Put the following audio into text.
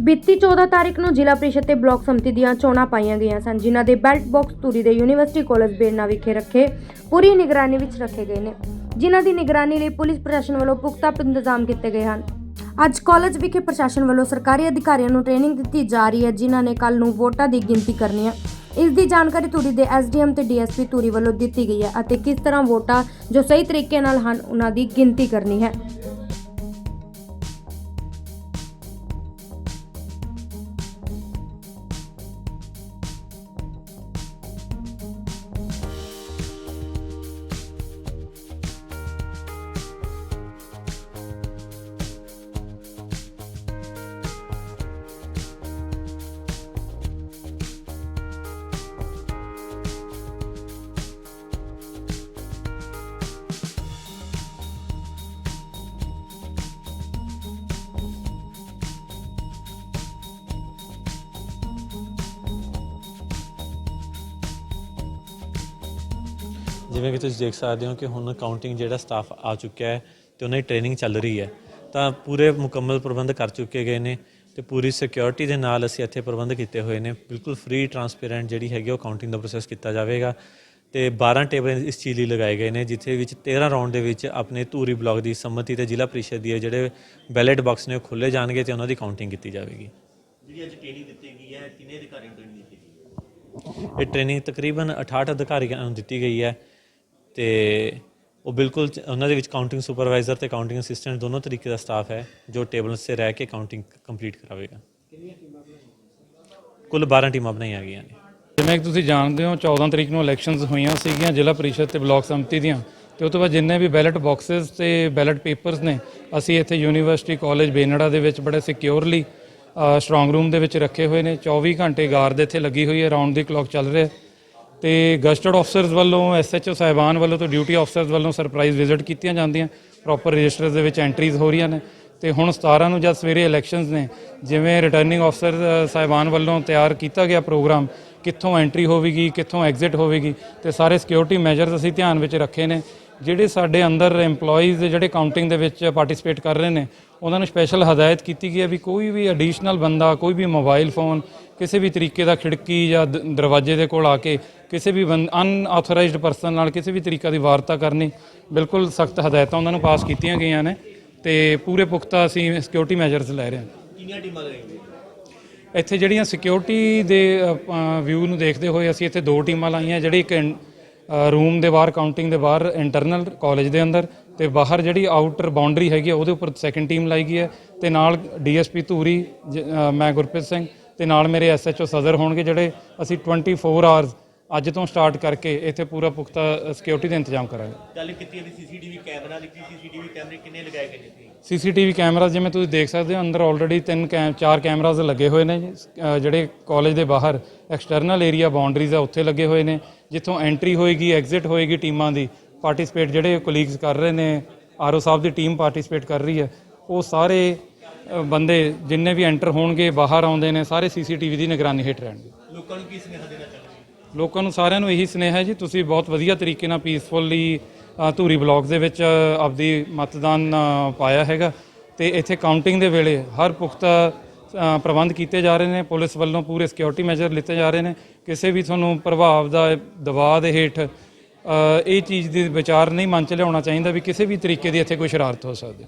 ਬੀਤੀ 14 ਤਾਰੀਖ ਨੂੰ ਜ਼ਿਲ੍ਹਾ ਪ੍ਰੀਸ਼ਦ ਤੇ ਬਲਾਕ ਸੰਮਤੀ ਦੀਆਂ ਚੋਣਾਂ ਪਾਈਆਂ ਗਈਆਂ ਸਨ, ਜਿਨ੍ਹਾਂ ਦੇ ਬੈਲਟ ਬਾਕਸ ਧੂਰੀ ਦੇ ਯੂਨੀਵਰਸਿਟੀ ਕਾਲਜ ਬੇਰਨਾ ਵਿਖੇ ਰੱਖੇ, ਪੂਰੀ ਨਿਗਰਾਨੀ ਵਿੱਚ ਰੱਖੇ ਗਏ ਨੇ। ਜਿਨ੍ਹਾਂ ਦੀ ਨਿਗਰਾਨੀ ਲਈ ਪੁਲਿਸ ਪ੍ਰਸ਼ਾਸਨ ਵੱਲੋਂ ਪੁਖਤਾ ਇੰਤਜ਼ਾਮ ਕੀਤੇ ਗਏ ਹਨ। ਅੱਜ ਕਾਲਜ ਵਿਖੇ ਪ੍ਰਸ਼ਾਸਨ ਵੱਲੋਂ ਸਰਕਾਰੀ ਅਧਿਕਾਰੀਆਂ ਨੂੰ ਟ੍ਰੇਨਿੰਗ ਦਿੱਤੀ ਜਾ ਰਹੀ ਹੈ, ਜਿਨ੍ਹਾਂ ਨੇ ਕੱਲ ਨੂੰ ਵੋਟਾਂ ਦੀ ਗਿਣਤੀ ਕਰਨੀ ਹੈ। ਇਸ ਦੀ ਜਾਣਕਾਰੀ ਧੂਰੀ ਦੇ ਐਸਡੀਐਮ ਤੇ ਡੀਐਸਪੀ ਧੂਰੀ ਵੱਲੋਂ ਦਿੱਤੀ ਗਈ ਹੈ ਅਤੇ ਕਿਸ ਤਰ੍ਹਾਂ ਵੋਟਾਂ ਜੋ ਸਹੀ ਤਰੀਕੇ ਨਾਲ ਹਨ, ਉਹਨਾਂ ਦੀ ਗਿਣਤੀ ਕਰਨੀ ਹੈ। ਜਿਵੇਂ ਕਿ ਤੁਸੀਂ ਦੇਖ ਸਕਦੇ ਹੋ ਕਿ ਹੁਣ ਕਾਊਂਟਿੰਗ ਜਿਹੜਾ ਸਟਾਫ ਆ ਚੁੱਕਿਆ ਹੈ ਤੇ ਉਹਨਾਂ ਦੀ ਟ੍ਰੇਨਿੰਗ ਚੱਲ ਰਹੀ ਹੈ। ਤਾਂ ਪੂਰੇ ਮੁਕੰਮਲ ਪ੍ਰਬੰਧ ਕਰ ਚੁੱਕੇ ਗਏ ਨੇ ਤੇ ਪੂਰੀ ਸਿਕਿਉਰਿਟੀ ਦੇ ਨਾਲ ਅਸੀਂ ਇੱਥੇ ਪ੍ਰਬੰਧ ਕੀਤੇ ਹੋਏ ਨੇ। ਬਿਲਕੁਲ ਫ੍ਰੀ ਟਰਾਂਸਪੇਰੈਂਟ ਜਿਹੜੀ ਹੈਗੀ ਉਹ ਕਾਊਂਟਿੰਗ ਦਾ ਪ੍ਰੋਸੈਸ ਕੀਤਾ ਜਾਵੇਗਾ। ਤੇ 12 ਟੇਬਲ ਇਸ ਚੀਜ਼ ਲਈ ਲਗਾਏ ਗਏ ਨੇ ਜਿੱਥੇ ਵਿੱਚ 13 ਰਾਉਂਡ ਦੇ ਵਿੱਚ ਆਪਣੇ ਧੂਰੀ ਬਲਾਕ ਦੀ ਸੰਮਤੀ ਤੇ ਜ਼ਿਲ੍ਹਾ ਪ੍ਰੀਸ਼ਦ ਦੀ ਜਿਹੜੇ ਬੈਲਟ ਬਾਕਸ ਨੇ ਖੋਲੇ ਜਾਣਗੇ ਤੇ ਉਹਨਾਂ ਦੀ ਕਾਊਂਟਿੰਗ ਕੀਤੀ ਜਾਵੇਗੀ। ਜਿਹੜੀ ਅੱਜ ਟ੍ਰੇਨਿੰਗ ਦਿੱਤੀ ਗਈ ਹੈ ਕਿੰਨੇ ਅਧਿਕਾਰੀਆਂ ਨੂੰ ਟ੍ਰੇਨਿੰਗ ਦਿੱਤੀ ਗਈ ਹੈ? ਇਹ ਟ੍ਰੇਨਿੰਗ ਤਕਰੀਬਨ 68 ਅਧਿਕਾਰੀਆਂ ਨੂੰ ਦਿੱਤੀ ਗਈ ਹੈ। ਤੇ ਉਹ ਬਿਲਕੁਲ ਉਹਨਾਂ ਦੇ ਵਿੱਚ ਕਾਊਂਟਿੰਗ ਸੁਪਰਵਾਈਜ਼ਰ ਤੇ ਕਾਊਂਟਿੰਗ ਅਸਿਸਟੈਂਟ ਦੋਨੋਂ ਤਰੀਕੇ ਦਾ ਸਟਾਫ ਹੈ, ਜੋ ਟੇਬਲਸ 'ਤੇ ਰਹਿ ਕੇ ਕਾਊਂਟਿੰਗ ਕੰਪਲੀਟ ਕਰਾਵੇਗਾ। ਕੁੱਲ 12 ਟੀਮਾਂ ਬਣਾਈਆਂ ਗਈਆਂ ਨੇ। ਜਿਵੇਂ ਕਿ ਤੁਸੀਂ ਜਾਣਦੇ ਹੋ 14 ਤਰੀਕ ਨੂੰ ਇਲੈਕਸ਼ਨਸ ਹੋਈਆਂ ਸੀਗੀਆਂ ਜ਼ਿਲ੍ਹਾ ਪਰਿਸ਼ਦ ਤੇ ਬਲਾਕ ਸੰਮਤੀ ਦੀਆਂ। ਤੇ ਉਸ ਤੋਂ ਬਾਅਦ ਜਿੰਨੇ ਵੀ ਬੈਲਟ ਬਾਕਸਸ ਤੇ ਬੈਲਟ ਪੇਪਰਸ ਨੇ, ਅਸੀਂ ਇੱਥੇ ਯੂਨੀਵਰਸਿਟੀ ਕਾਲਜ ਬੇਨੜਾ ਦੇ ਵਿੱਚ ਬੜੇ ਸਿਕਿਉਰਲੀ ਸਟਰੋਂਗ ਰੂਮ ਦੇ ਵਿੱਚ ਰੱਖੇ ਹੋਏ ਨੇ। 24 ਘੰਟੇ ਗਾਰਡ ਇੱਥੇ ਲੱਗੀ ਹੋਈ ਹੈ ਰਾਉਂਡ ਦੀ ਕਲੌਕ ਚੱਲ ਰਿਹਾ ਤੇ ਗਸਟਡ ਅਫਸਰਸ ਵੱਲੋਂ ਐਸਐਚਓ ਸਾਹਿਬਾਨ ਵੱਲੋਂ ਤੇ ਡਿਊਟੀ ਅਫਸਰਸ ਵੱਲੋਂ ਸਰਪ੍ਰਾਈਜ਼ ਵਿਜ਼ਿਟ ਕੀਤੀਆਂ ਜਾਂਦੀਆਂ। ਪ੍ਰੋਪਰ ਰਜਿਸਟਰਸ ਦੇ ਵਿੱਚ ਐਂਟਰੀਜ਼ ਹੋ ਰਹੀਆਂ ਨੇ। ਤੇ ਹੁਣ 17 ਨੂੰ ਜਦ ਸਵੇਰੇ ਇਲੈਕਸ਼ਨਸ ਨੇ, ਜਿਵੇਂ ਰਿਟਰਨਿੰਗ ਅਫਸਰ ਸਾਹਿਬਾਨ ਵੱਲੋਂ ਤਿਆਰ ਕੀਤਾ ਗਿਆ ਪ੍ਰੋਗਰਾਮ, ਕਿੱਥੋਂ ਐਂਟਰੀ ਹੋਵੇਗੀ, ਕਿੱਥੋਂ ਐਗਜ਼ਿਟ ਹੋਵੇਗੀ, ਤੇ ਸਾਰੇ ਸਿਕਿਉਰਿਟੀ ਮੈਜਰਸ ਅਸੀਂ ਧਿਆਨ ਵਿੱਚ ਰੱਖੇ ਨੇ। ਜਿਹੜੇ ਸਾਡੇ ਅੰਦਰ EMPLOYEES ਜਿਹੜੇ ਕਾਊਂਟਿੰਗ ਦੇ ਵਿੱਚ ਪਾਰਟਿਸਿਪੇਟ ਕਰ ਰਹੇ ਨੇ ਉਹਨਾਂ ਨੂੰ ਸਪੈਸ਼ਲ ਹਦਾਇਤ ਕੀਤੀ ਗਈ ਹੈ ਵੀ ਕੋਈ ਵੀ ਐਡੀਸ਼ਨਲ ਬੰਦਾ ਕੋਈ ਵੀ ਮੋਬਾਈਲ ਫੋਨ ਕਿਸੇ ਵੀ ਤਰੀਕੇ ਦਾ ਖਿੜਕੀ ਜਾਂ ਦਰਵਾਜ਼ੇ ਦੇ ਕੋਲ ਆ ਕੇ ਕਿਸੇ ਵੀ ਅਨਆਥੋਰਾਈਜ਼ਡ ਪਰਸਨ ਨਾਲ ਕਿਸੇ ਵੀ ਤਰੀਕਾ ਦੀ ਵਾਰਤਾ ਕਰਨੀ ਬਿਲਕੁਲ ਸਖਤ ਹਦਾਇਤਾਂ ਉਹਨਾਂ ਨੂੰ ਪਾਸ ਕੀਤੀਆਂ ਗਈਆਂ ਨੇ ਤੇ ਪੂਰੇ ਪੁਖਤਾ ਅਸੀਂ ਸਿਕਿਉਰਿਟੀ ਮੈਜਰਸ ਲੈ ਰਹੇ ਹਾਂ। ਕਿੰਨੀਆਂ ਟੀਮਾਂ ਲੱਗਣਗੀਆਂ ਇੱਥੇ ਜਿਹੜੀਆਂ ਸਿਕਿਉਰਿਟੀ ਦੇ ਵਿਊ ਨੂੰ ਦੇਖਦੇ ਹੋਏ ਅਸੀਂ ਇੱਥੇ ਦੋ ਟੀਮਾਂ ਲਾਈਆਂ ਜਿਹੜੀ ਇੱਕ ਰੂਮ ਦੇ ਬਾਹਰ ਕਾਊਂਟਿੰਗ ਦੇ ਬਾਹਰ ਇੰਟਰਨਲ ਕਾਲਜ ਦੇ ਅੰਦਰ ਤੇ ਬਾਹਰ ਜਿਹੜੀ ਆਊਟਰ ਬਾਉਂਡਰੀ ਹੈਗੀ ਆ, ਉਹਦੇ ਉੱਪਰ ਸੈਕੰਡ ਟੀਮ ਲਾਈ ਗਈ ਹੈ ਤੇ ਨਾਲ ਡੀਐਸਪੀ ਧੂਰੀ, ਜ- ਮੈਂ ਗੁਰਪ੍ਰੀਤ ਸਿੰਘ ਤੇ ਨਾਲ ਮੇਰੇ ਐਸਐਚਓ ਸਦਰ ਹੋਣਗੇ ਜਿਹੜੇ ਅਸੀਂ 24 ਆਵਰਸ ਅੱਜ ਤੋਂ ਸਟਾਰਟ ਕਰਕੇ ਇੱਥੇ ਪੂਰਾ ਪੁਖਤਾ ਸਿਕਿਉਰਿਟੀ ਦਾ ਇੰਤਜ਼ਾਮ ਕਰਾਂਗੇ। ਗੱਲ ਕੀਤੀ ਹੈ ਸੀਸੀਟੀਵੀ ਕੈਮਰਾ ਦੀ ਸੀਸੀਟੀਵੀ ਕੈਮਰੇ ਕਿੰਨੇ ਲਗਾਏ ਗਏ ਨੇ ਸੀਸੀਟੀਵੀ ਕੈਮਰਾ ਜਿਵੇਂ ਤੁਸੀਂ ਦੇਖ ਸਕਦੇ ਹੋ ਅੰਦਰ ਆਲਰੇਡੀ ਤਿੰਨ ਕੈਮ ਚਾਰ ਕੈਮਰਾਜ਼ ਲੱਗੇ ਹੋਏ ਨੇ ਜੀ, ਜਿਹੜੇ ਕਾਲਜ ਦੇ ਬਾਹਰ ਐਕਸਟਰਨਲ ਏਰੀਆ ਬਾਉਂਡਰੀਜ਼ ਆ ਉੱਥੇ ਲੱਗੇ ਹੋਏ ਨੇ ਜਿੱਥੋਂ ਐਂਟਰੀ ਹੋਏਗੀ ਐਗਜ਼ਿਟ ਹੋਏਗੀ ਟੀਮਾਂ ਦੀ ਪਾਰਟਿਸਿਪੇਟ ਜਿਹੜੇ ਕੋਲੀਗਸ ਕਰ ਰਹੇ ਨੇ ਆਰਓ ਸਾਹਿਬ ਦੀ ਟੀਮ ਪਾਰਟਿਸਿਪੇਟ ਕਰ ਰਹੀ ਹੈ ਉਹ ਸਾਰੇ ਬੰਦੇ ਜਿੰਨੇ ਵੀ ਐਂਟਰ ਹੋਣਗੇ ਬਾਹਰ ਆਉਂਦੇ ਨੇ ਸਾਰੇ ਸੀਸੀਟੀਵੀ ਦੀ ਨਿਗਰਾਨੀ ਹੇਠ ਰਹਿਣਗੇ। ਲੋਕਾਂ ਨੂੰ ਕੀ ਸੁਨੇਹਾ ਦੇਣਾ ਚਾਹੁੰਦੇ ਲੋਕਾਂ ਨੂੰ ਸਾਰਿਆਂ ਨੂੰ ਇਹੀ ਸੁਨੇਹਾ ਹੈ ਜੀ, ਤੁਸੀਂ ਬਹੁਤ ਵਧੀਆ ਤਰੀਕੇ ਨਾਲ ਪੀਸਫੁਲੀ ਧੂਰੀ ਬਲਾਕ ਦੇ ਵਿੱਚ ਆਪਦੀ ਮਤਦਾਨ ਪਾਇਆ ਹੈਗਾ। ਤੇ ਇੱਥੇ ਕਾਊਂਟਿੰਗ ਦੇ ਵੇਲੇ ਹਰ ਪੁਖਤਾ ਪ੍ਰਬੰਧ ਕੀਤੇ ਜਾ ਰਹੇ ਨੇ। ਪੁਲਿਸ ਵੱਲੋਂ ਪੂਰੇ ਸਿਕਿਉਰਿਟੀ ਮੈਜਰ ਲਿੱਤੇ ਜਾ ਰਹੇ ਨੇ। ਕਿਸੇ ਵੀ ਤੁਹਾਨੂੰ ਪ੍ਰਭਾਵ ਦਾ ਦਬਾਅ ਦੇ ਹੇਠ ਇਹ ਚੀਜ਼ ਦੀ ਵਿਚਾਰ ਨਹੀਂ ਮਨ ਚ ਲਿਆਉਣਾ ਚਾਹੀਦਾ ਵੀ ਕਿਸੇ ਵੀ ਤਰੀਕੇ ਦੀ ਇੱਥੇ ਕੋਈ ਸ਼ਰਾਰਤ ਹੋ ਸਕਦੀ।